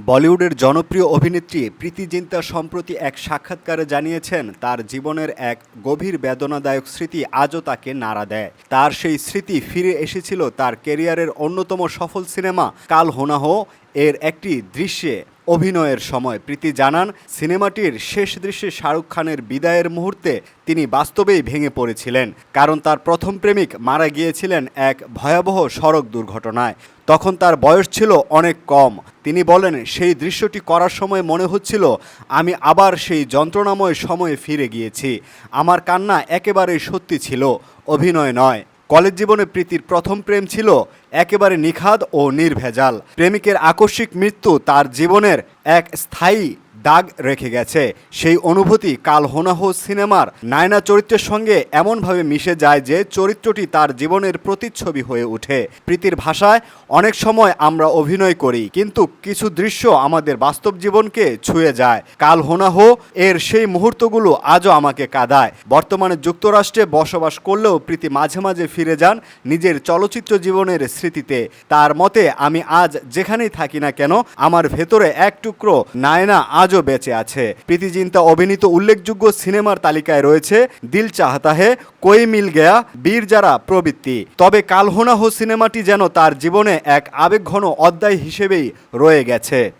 বলিউডের জনপ্রিয় অভিনেত্রী প্রীতি জিন্তা সম্প্রতি এক সাক্ষাৎকারে জানিয়েছেন, তার জীবনের এক গভীর বেদনাদায়ক স্মৃতি আজও তাকে নাড়া দেয়। তার সেই স্মৃতি ফিরে এসেছিল তার কেরিয়ারের অন্যতম সফল সিনেমা কাল হোনাহো এর একটি দৃশ্যে। অভিনয়ের সময়। প্রীতি জানান, সিনেমাটির শেষ দৃশ্যে শাহরুখ খানের বিদায়ের মুহূর্তে তিনি বাস্তবেই ভেঙে পড়েছিলেন। কারণ তার প্রথম প্রেমিক মারা গিয়েছিলেন এক ভয়াবহ সড়ক দুর্ঘটনায়। তখন তার বয়স ছিল অনেক কম। তিনি বলেন, সেই দৃশ্যটি করার সময় মনে হচ্ছিল, আমি আবার সেই যন্ত্রণাময় সময়ে ফিরে গিয়েছি। আমার কান্না একেবারেই সত্যি ছিল, অভিনয় নয়। কলেজ জীবনে প্রীতির প্রথম প্রেম ছিল একেবারে নিখাদ ও নির্ভেজাল। প্রেমিকের আকস্মিক মৃত্যু তার জীবনের এক স্থায়ী দাগ রেখে গেছে। সেই অনুভূতি কাল হোনাহো সিনেমার নায়না চরিত্রের সঙ্গে এমনভাবে মিশে যায় যে চরিত্রটি তার জীবনের প্রতিচ্ছবি হয়ে ওঠে। প্রীতির ভাষায়, অনেক সময় আমরা অভিনয় করি, কিন্তু কিছু দৃশ্য আমাদের বাস্তব জীবনকে ছুঁয়ে যায়। কাল হোনাহো এর সেই মুহূর্তগুলো আজও আমাকে কাঁদায়। বর্তমানে যুক্তরাষ্ট্রে বসবাস করলেও প্রীতি মাঝে মাঝে ফিরে যান নিজের চলচ্চিত্র জীবনের স্মৃতিতে। তার মতে, আমি আজ যেখানেই থাকি না কেন, আমার ভেতরে এক টুকরো নায়না আজও বেঁচে আছে। প্রীতিজিন্তা অভিনীত উল্লেখযোগ্য সিনেমার তালিকায় রয়েছে দিল চাহতা হে, কই মিল গেয়া, বীর যারা প্রবৃত্তি। তবে কালহনাহ হোনাহো সিনেমাটি যেন তার জীবনে এক আবেগঘন অধ্যায় হিসেবেই রয়ে গেছে।